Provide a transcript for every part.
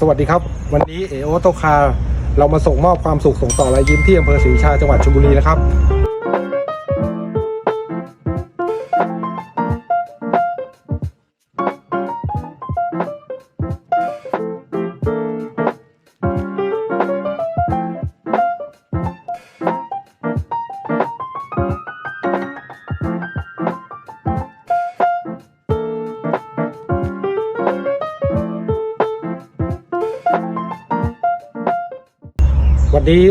สวัสดีครับ วันนี้เอโอโตคา เรามาส่งมอบความสุขส่งต่อรอยยิ้มที่อำเภอศรีราชาจังหวัดชลบุรีนะครับ วันนี้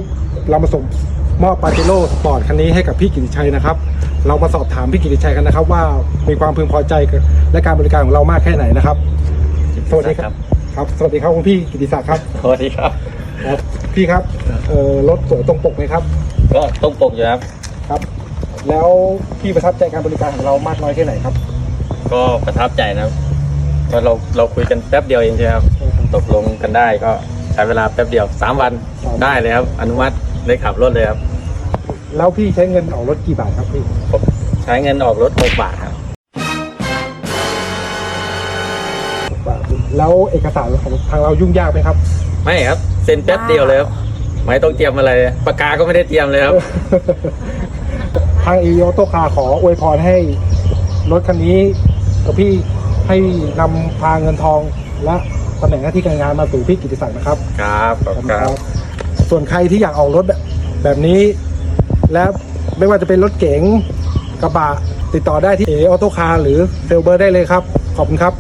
เรามาส่งมอบปาเจโร่สปอร์ตคันนี้ให้กับพี่กิติชัยนะครับ เรามาสอบถามพี่กิติชัยกันนะครับ ว่ามีความพึงพอใจกับและการบริการของเรามากแค่ไหนนะครับ สวัสดีครับ ครับ สวัสดีครับคุณพี่กิติศักดิ์ครับ สวัสดีครับครับพี่ครับเอ่อรถสวยตรงปกไหมครับ ก็ต้องปกอยู่ครับ ครับ แล้วพี่ประทับใจการบริการของเรามากน้อยแค่ไหนครับ ก็ประทับใจนะครับก็เราเราคุยกันแป๊บเดียวเองใช่ไหมครับ ตกลงกันได้ก็ใช้เวลาแป๊บเดียวสามวันสามวันได้เลยครับ อนุมัติได้ขับรถเลยครับ แล้วพี่ใช้เงินออกรถกี่บาทครับพี่ ผมใช้เงินออกรถหกบาทครับ แล้วเอกสารของทางเรายุ่งยากไหมครับ ไม่ครับเซ็นแป๊บเดียวเลยครับไม่ต้องเตรียมอะไรปากกาก็ไม่ได้เตรียมเลยครับ ทางอีโอโตคาขออวยพรให้รถคันนี้กับพี่ให้นำพาเงินทองและ ตำแหน่งหน้าที่การงานมาสู่พี่กิติศักดิ์นะครับ ครับขอบคุณครับ ส่วนใครที่อยากออกรถแบบนี้ และไม่ว่าจะเป็นรถเก๋งกระบะติดต่อได้ที่เอออโตคาหรือเซลเบอร์ได้เลยครับ ขอบคุณครับ